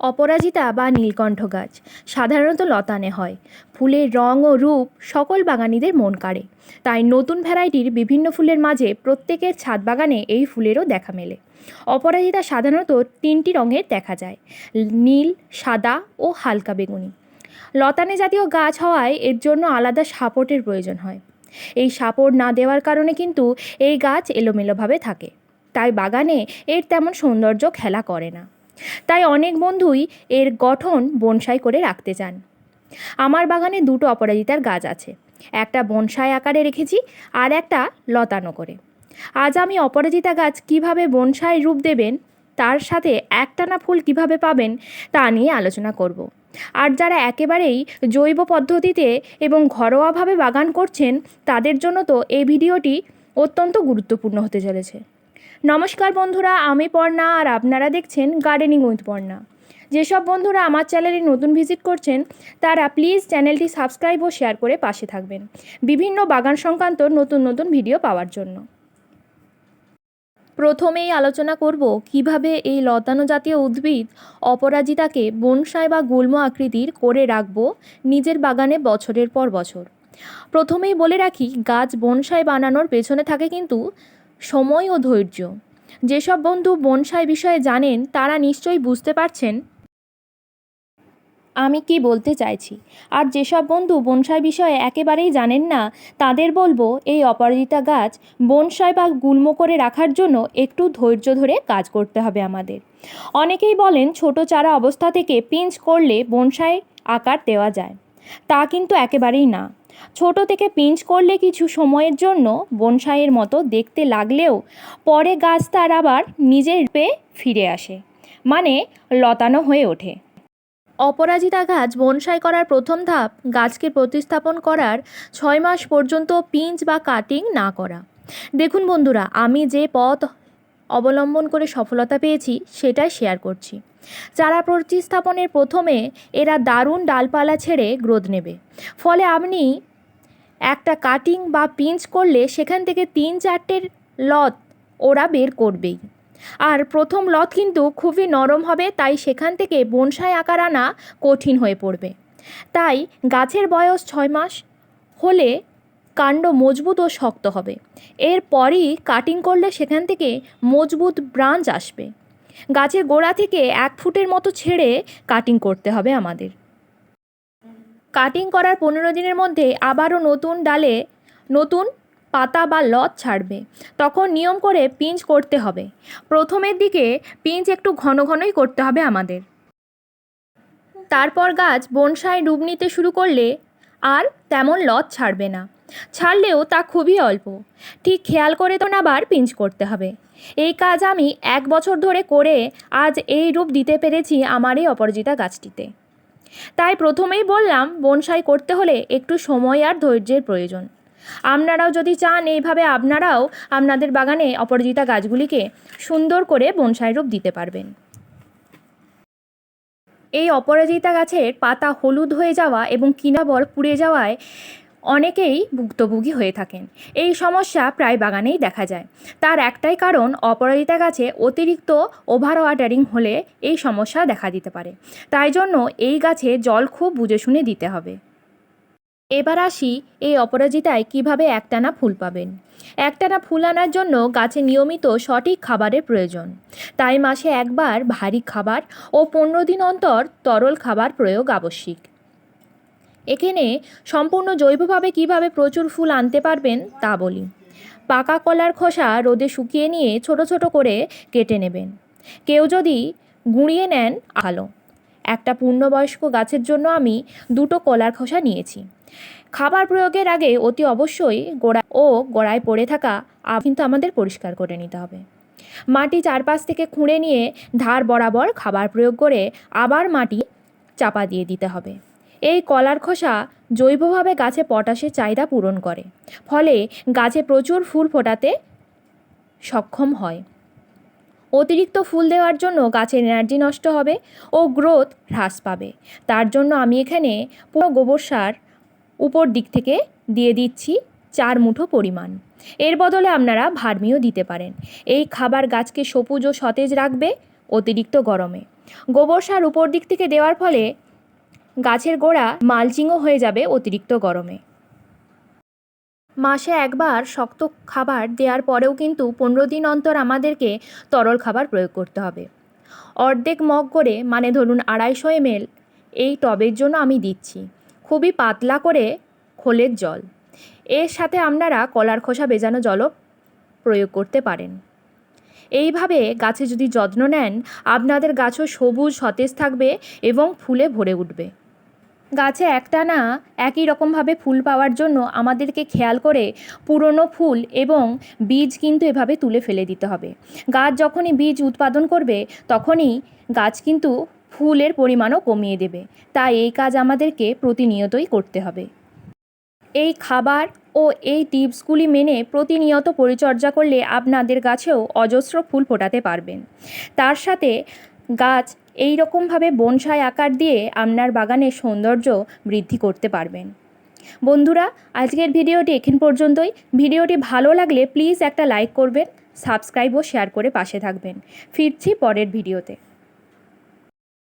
অপরাজিতা বা নীলকণ্ঠ গাছ। সাধারণত লতানে হয়। ফুলের রং ও রূপ সকল বাগানীদের মন কাড়ে। তাই নতুন ভ্যারাইটির বিভিন্ন ফুলের মাঝে প্রত্যেকের ছাদ বাগানে এই ফুলেরও দেখা মেলে। অপরাজিতা সাধারণত তিনটি রঙের দেখা যায়, নীল, সাদা ও হালকা বেগুনি। লতানে জাতীয় গাছ হওয়ায় এর জন্য আলাদা সাপোর্টের প্রয়োজন হয়। এই সাপোর্ট না দেওয়ার কারণে কিন্তু এই গাছ এলোমেলোভাবে থাকে। তাই বাগানে এর তেমন সৌন্দর্য খেলা করে না। তাই অনেক বন্ধুই এর গঠন বনসাই করে রাখতে চান। আমার বাগানে দুটো অপরাজিতার গাছ আছে, একটা বনসাই আকারে রেখেছি আর একটা লতানো করে। আজ আমি অপরাজিতা গাছ কীভাবে বনসাই রূপ দেবেন, তার সাথে একটানা ফুল কীভাবে পাবেন, তা নিয়ে আলোচনা করব। আর যারা একেবারেই জৈব পদ্ধতিতে এবং ঘরোয়াভাবে বাগান করছেন, তাদের জন্য তো এই ভিডিওটি অত্যন্ত গুরুত্বপূর্ণ হতে চলেছে। নমস্কার বন্ধুরা, আমি পর্ণা আর আপনারা দেখছেন গার্ডেনিং উইথ পর্ণা। যেসব বন্ধুরা আমার চ্যানেলে নতুন ভিজিট করছেন, তারা প্লিজ চ্যানেলটি সাবস্ক্রাইব ও শেয়ার করে পাশে থাকবেন। বিভিন্ন বাগান সংক্রান্ত নতুন নতুন ভিডিও পাওয়ার জন্য। প্রথমেই আলোচনা করব কীভাবে এই লতানো জাতীয় উদ্ভিদ অপরাজিতাকে বনসাই বা গুল্ম আকৃতির করে রাখব নিজের বাগানে বছরের পর বছর। প্রথমেই বলে রাখি, গাছ বনসাই বানানোর পেছনে থাকে কিন্তু সময় ও ধৈর্য। যেসব বন্ধু বনসাই বিষয়ে জানেন, তারা নিশ্চয়ই বুঝতে পারছেন। আমি কি বলতে চাইছি? আর যেসব বন্ধু বনসাই বিষয়ে একেবারেই জানেন না, তাদের বলব, এই অপরাজিতা গাছ বনসাই বা গুল্ম করে রাখার জন্য একটু ধৈর্য ধরে কাজ করতে হবে আমাদের। অনেকেই বলেন, ছোট চারা অবস্থা থেকে পিঞ্চ করলে বনসাই আকার দেওয়া যায়। তা কিন্তু একেবারেই না। ছোট থেকে পিঞ্চ করলে কিছু সময়ের জন্য বনসাইয়ের মতো দেখতে লাগলেও পরে গাছ তার আবার নিজের রূপে ফিরে আসে মানে লতানো হয়ে ওঠে। অপরাজিতা গাছ বনসাই করার প্রথম ধাপ গাছকে প্রতিস্থাপন করার ছয় মাস পর্যন্ত পিঞ্চ বা কাটিং না করা। দেখুন বন্ধুরা, আমি যে পথ অবলম্বন করে সফলতা পেয়েছি সেটাই শেয়ার করছি। চারা প্রতিস্থাপনের প্রথমে এরা দারুণ ডালপালা ছেড়ে গ্রোথ নেবে। ফলে আপনি একটা কাটিং বা পিঞ্চ করলে সেখান থেকে তিন চারটের লত ওরা বের করবেই। আর প্রথম লত কিন্তু খুবই নরম হবে, তাই সেখান থেকে বনসাই আকার আনা কঠিন হয়ে পড়বে। তাই গাছের বয়স ছয় মাস হলে কাণ্ড মজবুত ও শক্ত হবে। এরপরই কাটিং করলে সেখান থেকে মজবুত ব্রাঞ্চ আসবে। গাছের গোড়া থেকে এক ফুটের মতো ছেড়ে কাটিং করতে হবে আমাদের। কাটিং করার পনেরো দিনের মধ্যে আবারও নতুন ডালে নতুন পাতা বা লত ছাড়বে। তখন নিয়ম করে পিঞ্চ করতে হবে। প্রথমের দিকে পিঞ্চ একটু ঘন ঘনই করতে হবে আমাদের। তারপর গাছ বনসায় ডুব নিতে শুরু করলে আর তেমন লত ছাড়বে না। ছাড়লেও তা খুবই অল্প। ঠিক খেয়াল করে তো না আবার পিঞ্চ করতে হবে। এই কাজ আমি এক বছর ধরে করে আজ এই রূপ দিতে পেরেছি আমার এই অপরাজিতা গাছটিতে। তাই প্রথমেই বললাম, বনসাই করতে হলে একটু সময় আর ধৈর্যের প্রয়োজন। আপনারাও যদি চান এইভাবে আপনারাও আপনাদের বাগানে অপরাজিতা গাছগুলিকে সুন্দর করে বনসাই রূপ দিতে পারবেন। এই অপরাজিতা গাছের পাতা হলুদ হয়ে যাওয়া এবং কিনাবর পুড়ে যাওয়ায় অনেকেই ভুক্তভোগী হয়ে থাকেন। এই সমস্যা প্রায় বাগানেই দেখা যায়। তার একটাই কারণ, অপরাজিতা গাছে অতিরিক্ত ওভার ওয়াটারিং হলে এই সমস্যা দেখা দিতে পারে। তাই জন্য এই গাছে জল খুব বুঝে শুনে দিতে হবে। এবার আসি এই অপরাজিতায় কীভাবে একটানা ফুল পাবেন। একটানা ফুল আনার জন্য গাছে নিয়মিত সঠিক খাবারের প্রয়োজন। তাই মাসে একবার ভারী খাবার ও পনেরো দিন অন্তর তরল খাবার প্রয়োগ আবশ্যিক। এখানে সম্পূর্ণ জৈবভাবে কীভাবে প্রচুর ফুল আনতে পারবেন তা বলি। পাকা কলার খোসা রোদে শুকিয়ে নিয়ে ছোট ছোট করে কেটে নেবেন। কেউ যদি গুঁড়িয়ে নেন আলো একটা পূর্ণবয়স্ক গাছের জন্য আমি দুটো কলার খোসা নিয়েছি। খাবার প্রয়োগের আগে অতি অবশ্যই গোড়া ও গোড়ায় পড়ে থাকা কিন্তু আমাদের পরিষ্কার করে নিতে হবে। মাটি চারপাশ থেকে খুঁড়ে নিয়ে ধার বরাবর খাবার প্রয়োগ করে আবার মাটি চাপা দিয়ে দিতে হবে। এই কলার খোসা জৈবভাবে গাছে পটাশের চাহিদা পূরণ করে। ফলে গাছে প্রচুর ফুল ফোটাতে সক্ষম হয়। অতিরিক্ত ফুল দেওয়ার জন্য গাছের এনার্জি নষ্ট হবে ও গ্রোথ হ্রাস পাবে। তার জন্য আমি এখানে পুরো গোবর সার উপর দিক থেকে দিয়ে দিচ্ছি চার মুঠো পরিমাণ। এর বদলে আপনারা ভার্মিও দিতে পারেন। এই খাবার গাছকে সবুজ ও সতেজ রাখবে অতিরিক্ত গরমে। গোবর সার উপর দিক থেকে দেওয়ার ফলে গাছের গোড়া মালচিংও হয়ে যাবে অতিরিক্ত গরমে। মাসে একবার শক্ত খাবার দেওয়ার পরেও কিন্তু পনেরো দিন অন্তর আমাদেরকে তরল খাবার প্রয়োগ করতে হবে। অর্ধেক মগ করে মানে ধরুন আড়াইশো এমএল, এই টবের জন্য আমি দিচ্ছি। খুবই পাতলা করে খোলের জল। এর সাথে আপনারা কলার খোসা বেজানো জলও প্রয়োগ করতে পারেন। এইভাবে গাছে যদি যত্ন নেন, আপনাদের গাছও সবুজ, সতেজ থাকবে এবং ফুলে ভরে উঠবে। গাছে একটা না একই রকমভাবে ফুল পাওয়ার জন্য আমাদেরকে খেয়াল করে পুরনো ফুল এবং বীজ কিন্তু এভাবে তুলে ফেলে দিতে হবে। গাছ যখনই বীজ উৎপাদন করবে, তখনই গাছ কিন্তু ফুলের পরিমাণও কমিয়ে দেবে। তাই এই কাজ আমাদেরকে প্রতিনিয়তই করতে হবে। এই খাবার ও এই টিপসগুলি মেনে প্রতিনিয়ত পরিচর্যা করলে আপনাদের গাছেও অজস্র ফুল ফোটাতে পারবেন। তার সাথে গাছ এই রকমভাবে বনসাই আকার দিয়ে আপনার বাগানের সৌন্দর্য বৃদ্ধি করতে পারবেন। বন্ধুরা, আজকের ভিডিওটি এখান পর্যন্তই। ভিডিওটি ভালো লাগলে প্লিজ একটা লাইক করবেন, সাবস্ক্রাইব ও শেয়ার করে পাশে থাকবেন। ফিরছি পরের ভিডিওতে।